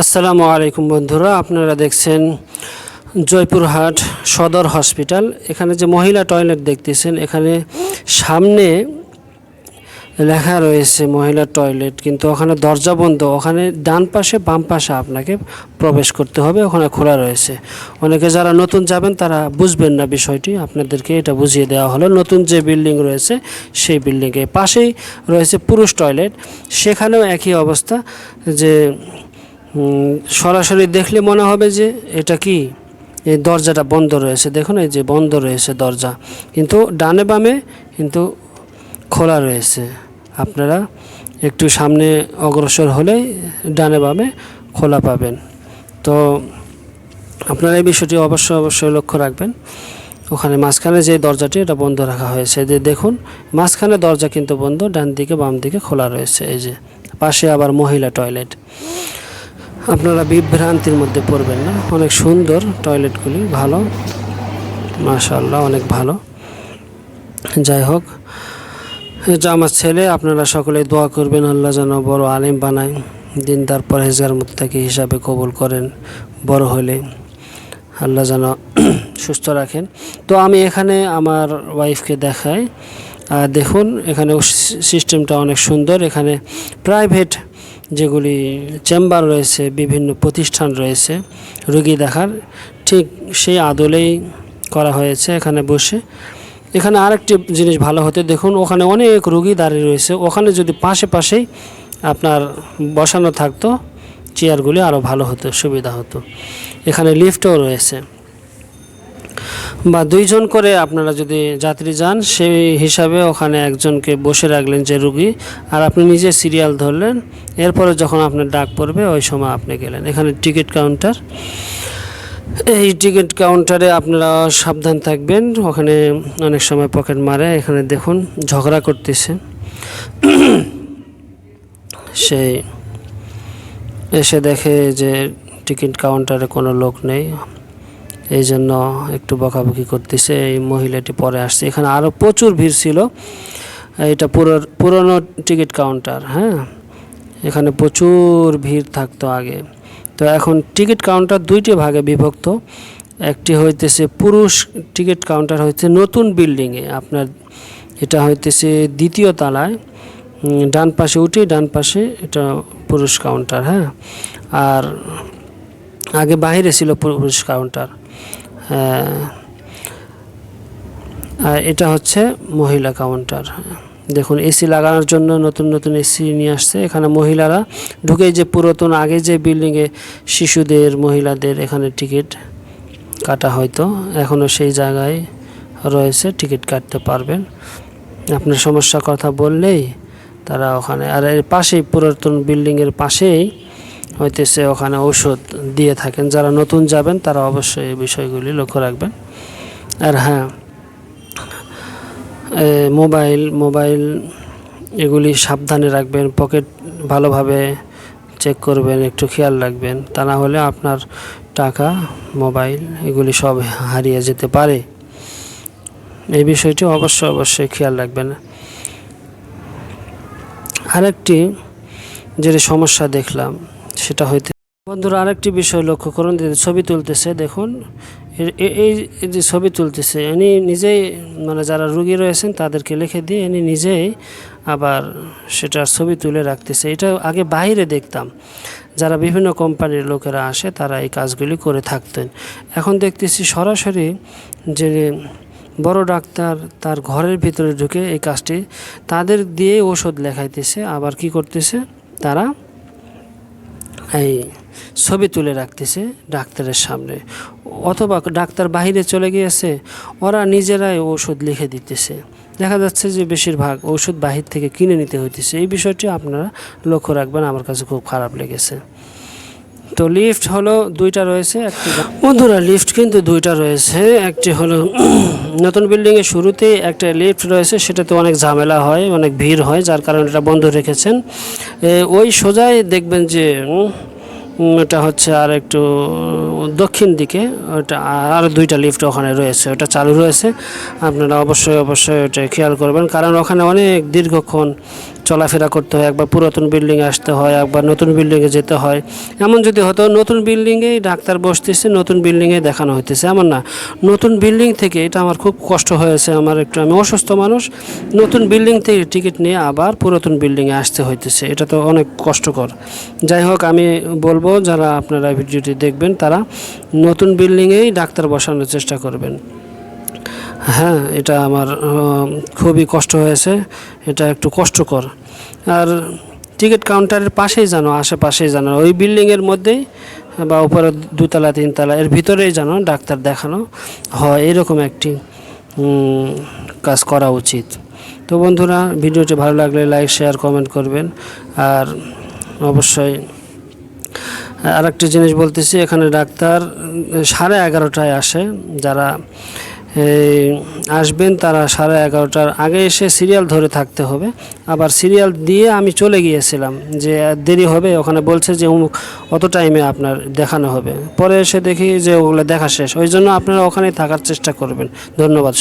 আসসালামু আলাইকুম বন্ধুরা, আপনারা দেখছেন জয়পুরহাট সদর হসপিটাল। এখানে যে মহিলা টয়লেট দেখতেছেন, এখানে সামনে লেখা রয়েছে মহিলা টয়লেট, কিন্তু ওখানে দরজা বন্ধ। ওখানে ডান পাশে, বাম পাশে আপনাকে প্রবেশ করতে হবে, ওখানে খোলা রয়েছে। অনেকে যারা নতুন যাবেন, তারা বুঝবেন না বিষয়টি। আপনাদেরকে এটা বুঝিয়ে দেওয়া হলো। নতুন যে বিল্ডিং রয়েছে, সেই বিল্ডিংয়ে পাশেই রয়েছে পুরুষ টয়লেট। সেখানেও একই অবস্থা, যে সরাসরি দেখলে মনে হবে যে এটা কি? এই দরজাটা বন্ধ রয়েছে। দেখুন, এই যে বন্ধ রয়েছে দরজা। কিন্তু ডানে বামে কিন্তু খোলা রয়েছে। আপনারা একটু সামনে অগ্রসর হলেই ডানে বামে খোলা পাবেন। তো আপনারা এই বিষয়টি অবশ্যই অবশ্যই লক্ষ্য রাখবেন। ওখানে মাঝখানে যে দরজাটি, এটা বন্ধ রাখা হয়েছে। যে দেখুন, মাঝখানে দরজা কিন্তু বন্ধ ডান দিকে বাম দিকে খোলা রয়েছে। এই যে পাশে আবার মহিলা টয়লেট। আপনারা বিভ্রান্তির মধ্যে পড়বেন না। অনেক সুন্দর টয়লেটগুলি, ভালো। মাশাল্লাহ অনেক ভালো। যাই হোক এটা আমার ছেলে, আপনারা সকলে দোয়া করবেন, আল্লাহ যেন বড় আলিম বানায় দিন দিনদার পরহেজগার মুত্তাকি হিসাবে কবুল করেন, বড় হলে। আল্লাহ যেন সুস্থ রাখেন। তো আমি এখানে আমার ওয়াইফকে দেখাই। দেখুন, এখানে সিস্টেমটা অনেক সুন্দর। এখানে প্রাইভেট যেগুলি চেম্বার রয়েছে, বিভিন্ন প্রতিষ্ঠান রয়েছে, রুগী দেখার, ঠিক সেই আদলেই করা হয়েছে এখানে বসে। এখানে আরেকটি জিনিস ভালো হতে দেখুন, ওখানে অনেক রুগী দাঁড়িয়ে রয়েছে। ওখানে যদি পাশে পাশেই আপনার বসানো থাকতো, চেয়ারগুলি আরও ভালো হতো, সুবিধা হতো। এখানে লিফটও রয়েছে। বা দুইজন করে আপনারা যদি যাত্রী যান, সেই হিসাবে ওখানে একজনকে বসে রাখলেন যে রুগী, আর আপনি নিজে সিরিয়াল ধরলেন। এরপরে যখন আপনার ডাক পড়বে, ওই সময় আপনি গেলেন। এখানে টিকিট কাউন্টার। এই টিকিট কাউন্টারে আপনারা সাবধান থাকবেন। ওখানে অনেক সময় পকেট মারে। এখানে দেখুন, ঝগড়া করতেছে। সেই এসে দেখে যে টিকিট কাউন্টারে কোনো লোক নেই। এই জন্য একটু বকাবকি করতেছে, এই মহিলাটি পরে আসছে। এখানে আরও প্রচুর ভিড় ছিল। এটা পুরো, পুরনো টিকিট কাউন্টার হ্যাঁ? এখানে প্রচুর ভিড় থাকতো আগে। তো এখন টিকিট কাউন্টার দুইটি ভাগে বিভক্ত। একটি হইতেছে পুরুষ টিকিট কাউন্টার হইতে নতুন বিল্ডিংয়ে। আপনার এটা হইতেছে দ্বিতীয় তলায়। ডান পাশে উঠে, ডান পাশে এটা পুরুষ কাউন্টার হ্যাঁ? আর আগে বাইরে ছিল পুরুষ কাউন্টার। আর এটা হচ্ছে মহিলা কাউন্টার দেখুন এসি লাগানোর জন্য নতুন নতুন এসি নিয়ে আসছে। এখানে মহিলারা ঢুকে যে পুরাতন, আগে যে বিল্ডিংয়ে শিশুদের, মহিলাদের এখানে টিকিট কাটা হয়তো এখনও সেই জায়গায় রয়েছে টিকিট কাটতে পারবেন। আপনার সমস্যার কথা বললেই তারা ওখানে, আর এর পাশেই পুরাতন বিল্ডিংয়ের পাশেই হইতেছে ওখানে ঔষধ দিয়ে থাকেন। যারা নতুন যাবেন, তারা অবশ্যই এই বিষয়গুলি লক্ষ্য রাখবেন। আর হ্যাঁ মোবাইল মোবাইল এগুলি সাবধানে রাখবেন, পকেট ভালোভাবে চেক করবেন, একটু খেয়াল রাখবেন। তা না হলে আপনার টাকা, মোবাইল এগুলি সব হারিয়ে যেতে পারে। এই বিষয়টি অবশ্যই অবশ্যই খেয়াল রাখবেন। আরেকটি যে সমস্যা দেখলাম সেটা হইতে বন্ধুরা, আরেকটি বিষয় লক্ষ্য করুন, যে ছবি তুলতেছে, দেখুন। এই যে ছবি তুলতেছে ইনি নিজেই মানে যারা রুগী রয়েছেন, তাদেরকে লিখে দিয়ে ইনি নিজেই আবার সেটার ছবি তুলে রাখতেছে। এটা আগে বাইরে দেখতাম। যারা বিভিন্ন কোম্পানির লোকেরা আসে, তারা এই কাজগুলি করে থাকতেন। এখন দেখতেছি সরাসরি যে বড় ডাক্তার তার ঘরের ভিতরে ঢুকে এই কাজটি তাদের দিয়ে ওষুধ লেখাইতেছে, আবার কি করতেছে তারা এই ছবি তুলে রাখতেছে ডাক্তারের সামনে। অথবা ডাক্তার বাহিরে চলে গিয়েছে, ওরা নিজেরাই ওষুধ লিখে দিতেছে। দেখা যাচ্ছে যে বেশিরভাগ ওষুধ বাহির থেকে কিনে নিতে হইতেছে। এই বিষয়টি আপনারা লক্ষ্য রাখবেন, আমার কাছে খুব খারাপ লেগেছে। তো লিফট হলো দুইটা রয়েছে বন্ধুরা, লিফট কিন্তু দুইটা রয়েছে। একটি হলো নতুন বিল্ডিংয়ের শুরুতেই একটা লিফট রয়েছে, সেটাতে অনেক ঝামেলা হয়, অনেক ভিড় হয়, যার কারণে এটা বন্ধ রেখেছেন। ওই সোজাই দেখবেন যে এটা হচ্ছে আর একটু দক্ষিণ দিকে, ওটা আর দুইটা লিফট ওখানে রয়েছে, ওটা চালু রয়েছে। আপনারা অবশ্যই অবশ্যই ওটা খেয়াল করবেন, কারণ ওখানে অনেক দীর্ঘক্ষণ চলাফেরা করতে হয়, একবার পুরাতন বিল্ডিংয়ে আসতে হয়, একবার নতুন বিল্ডিংয়ে যেতে হয়। এমন যদি হতো, নতুন বিল্ডিংয়েই ডাক্তার বসতেছে, নতুন বিল্ডিংয়ে দেখানো হইতেছে। এমন না, নতুন বিল্ডিং থেকে এটা আমার খুব কষ্ট হয়েছে, আমার একটু, আমি অসুস্থ মানুষ, নতুন বিল্ডিং থেকে টিকিট নিয়ে আবার পুরাতন বিল্ডিংয়ে আসতে হইতেছে। এটা তো অনেক কষ্টকর। যাই হোক, আমি বলব, যারা আপনারা ভিডিওটি দেখবেন, তারা নতুন বিল্ডিংয়েই ডাক্তার বসানোর চেষ্টা করবেন। হ্যাঁ এটা আমার খুবই কষ্ট হয়েছে। এটা একটু কষ্টকর। আর টিকিট কাউন্টারের পাশেই জানো আশেপাশেই জানো ওই বিল্ডিংয়ের মধ্যেই বা উপরে দুতলা, তিনতলা, এর ভিতরেই জানো ডাক্তার দেখানো হয়, এরকম একটি কাজ করা উচিত। তো বন্ধুরা, ভিডিওটি ভালো লাগলে লাইক, শেয়ার, কমেন্ট করবেন। আর অবশ্যই আর একটি জিনিস বলতেছি, এখানে ডাক্তার সাড়ে এগারোটায় আসে, যারা আসবেন তারা সাড়ে এগারোটার আগে এসে সিরিয়াল ধরে থাকতে হবে। আবার সিরিয়াল দিয়ে আমি চলে গিয়েছিলাম যে, দেরি হবে, ওখানে বলছে যে অমুক অত টাইমে আপনার দেখানো হবে। পরে এসে দেখি যে, ওগুলো দেখা শেষ। ওই জন্য আপনারা ওখানেই থাকার চেষ্টা করবেন। ধন্যবাদ